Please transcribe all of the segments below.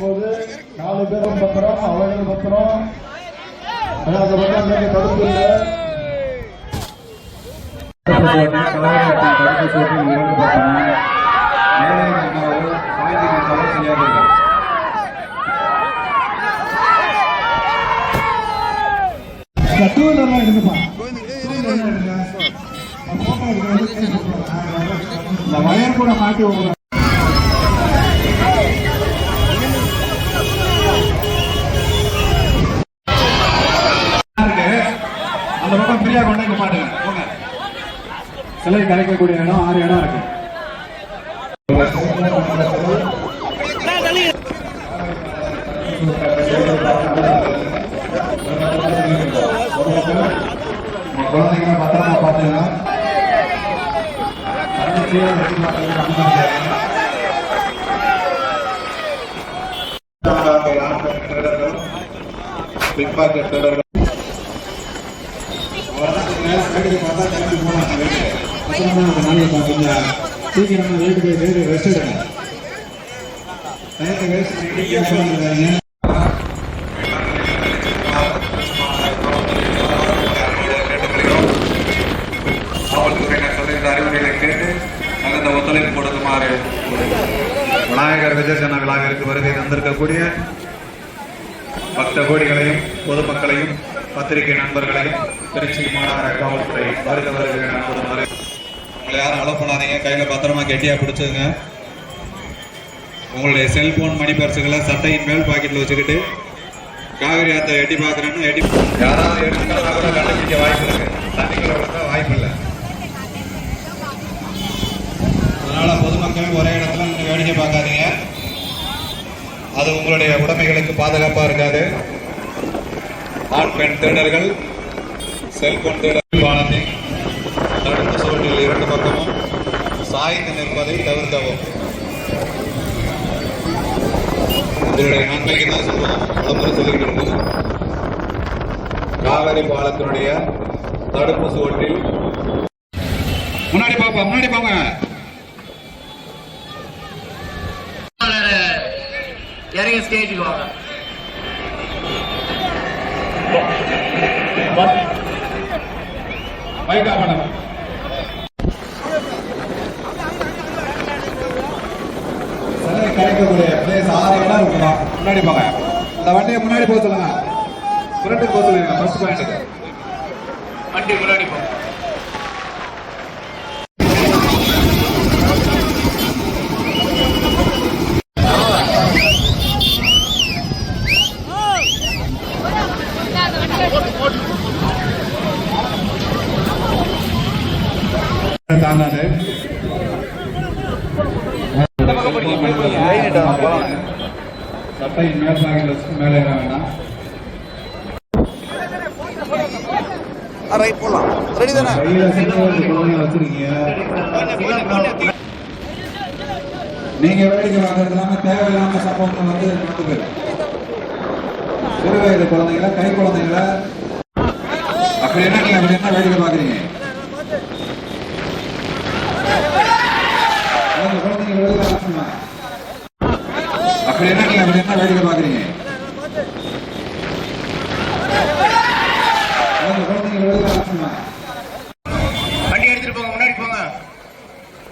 போது நாலு பேரும் பத்திரம் அவர்கள் பத்திரம். ஆனா அந்த பக்கம் இன்னைக்கு தடுப்பு இல்லை டூ வீலர்லாம் எடுங்கப்பா இந்த வயர் கூட மாட்டி விடுறேன் இருக்கு. அந்த பக்கம் ஃப்ரீயா கொண்டு வந்து மாட்டுங்க போங்க சிலை கரைக்கக்கூடிய இடம் ஆறு இடம் இருக்கு. குழந்தைங்க பத்திரமா பாத்துங்க தங்கச்சியை வெட்டி திருடர்கள், சீக்கிரமா வீட்டுக்கு ரெஸ்ட் எடுங்க ஒத்துழைப்பு விநாயகர் விஜயசன விழாவிற்கு வருகை தந்திருக்கக்கூடிய பக்த கோடிகளையும் பொதுமக்களையும் பத்திரிகை நண்பர்களையும் திருச்சி மாநகர காவல்துறை வருக வருகை என உங்களை யாரும் அலோ பண்ணாதீங்க. கையில பத்திரமா கெட்டியா பிடிச்சிருங்க உங்களுடைய செல்போன் மணி பர்சுகளை சட்டையின் மேல் பாக்கெட்டில் வச்சுக்கிட்டு காவிரி ஆத்த எட்டி பார்க்குறேன்னு எட்டி யாராவது எடுத்துக்கிட்டா கூட கண்டுபிடிக்க வாய்ப்பு இருக்குது தண்ணிக்குள்ள விழுந்தா வாய்ப்பு இல்லை அதனால பொதுமக்கள் ஒரே இடத்துல நீங்கள் வேடிக்கை பார்க்காதீங்க. அது உங்களுடைய உடைமைகளுக்கு பாதுகாப்பா இருக்காது. ஆண் பெண் தேடர்கள் செல்போன் திருடர்கள் பாலத்தை தடுப்பு சுவற்றில் இரண்டு பக்கமும் சாய்ந்து நிற்பதை தவிர்க்கவும். இதனுடைய நன்மைக்கு தான் சொல்லுவோம் விளம்பரம் சொல்லிக்கிட்டு இருக்கோம் காவிரி பாலத்தினுடைய தடுப்பு சுவற்றில் முன்னாடி பாப்பா முன்னாடி போங்க. இறங்கி ஸ்டேஜுக்கு வாங்க. மைக்கா மேடம் சிலை கரைக்கக்கூடிய பிளேஸ் ஆறு இடம் முன்னாடி போங்க. இந்த வண்டியை முன்னாடி போக சொல்லுங்க. ஃப்ரண்ட்டுக்கு போக சொல்லுங்க ஃபர்ஸ்ட் பாயிண்ட்டுக்கு வண்டி முன்னாடி போ. மேற்பாகையில் வச்சு மேலே ஏற வேண்டாம். ரைட் போலாம். ரெடி தானே? நீங்க வேடிக்கை இல்லாம தேவையில்லாம சம்பவம் வந்து போயிடும் சிறு வயது குழந்தைங்கள கை குழந்தைங்கள அப்படி என்ன நீங்க அப்படி என்ன வேடிக்கை பாக்குறீங்க அந்த குழந்தைங்க வெளியில அனுப்புங்க. அப்படி என்ன வேடிக்கை பாக்குறீங்க. வண்டி எடுத்துட்டு போங்க முன்னாடி போங்க.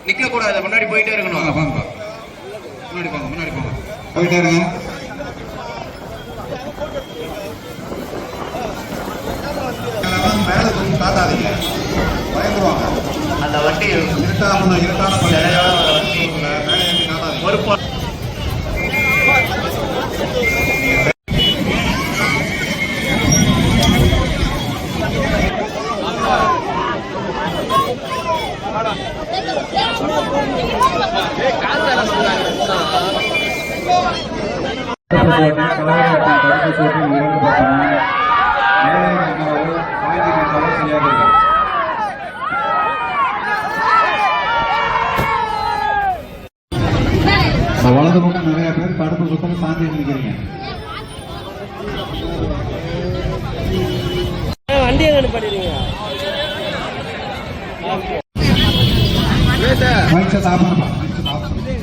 நிக்க கூடாது முன்னாடி போயிட்டே இருக்கணும். வாங்க முன்னாடி போங்க முன்னாடி போங்க. போயிட்டே இருங்க. மேல கொஞ்சம் காட்டாதீங்க பயந்துருவாங்க. அந்த வண்டி இருட்டான இருட்டான தடுப்பு சூட்டில் இரண்டு பக்கம் மேலே அமர்வு சாய்ந்து நின்றாலும் செய்யாதீர்கள் இந்த வலது பக்கம் நிறைய பேர் தடுப்பு சுத்தம் சாந்தி நிற்கிறீங்க வண்டி எங்க ஆஃப் பண்ணுப்பா ஆஃப் முன்னாடி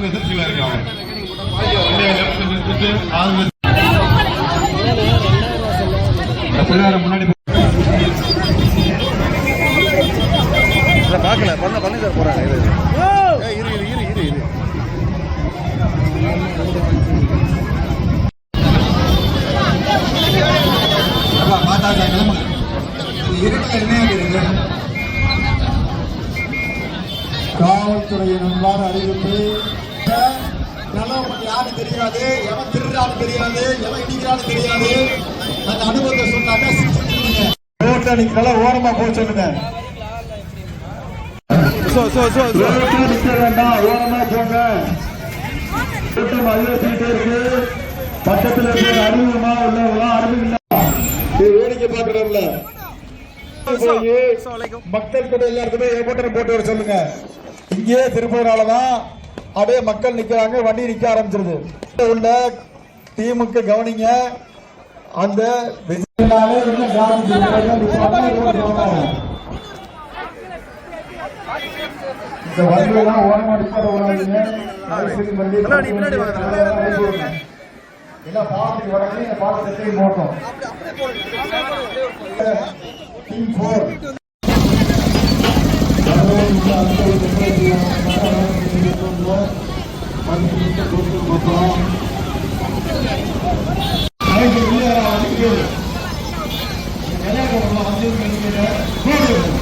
பாக்கல ஆத்ம இருக்காங்க பிள்ளையார முன்னாடி பார்க்கல பண்ண பண்ணி தர போறாங்க இரு இரு. இரு இரு இரு இரு கிளம்புங்க. என்ன அறிவிப்பு நல்லவன் யாரு தெரியாது எவன் திருடான்னு தெரியாது எவன் இடிக்கிறான்னு தெரியாது. அந்த அனுபவத்தை சொன்னாங்க நிக்கல ஓரமா போக சொல்லுங்க. ஓரமா போங்க. கூட்டம் அதிகரிச்சுட்டே இருக்கு. பக்கத்துல இருக்கிற அறிவுமா உள்ளவங்களாம் அறிவு இல்ல. இது வேடிக்கை பாக்குறோம்ல போய் மக்கள் கூட எல்லாருக்குமே ஏற்பட்ட போட்டு வர சொல்லுங்க. இங்கே திருப்பூராலதான் அப்படியே மக்கள் நிக்கிறாங்க வண்டி நிக்க ஆரம்பிச்சிருது. உள்ள டீமுக்கு கவனிங்க. அந்த விஜயனாலே இன்னும் காந்தி இந்த வண்டியெல்லாம் ஓரமா நிப்பாட விடாதீங்க தயவுசெய்து வண்டி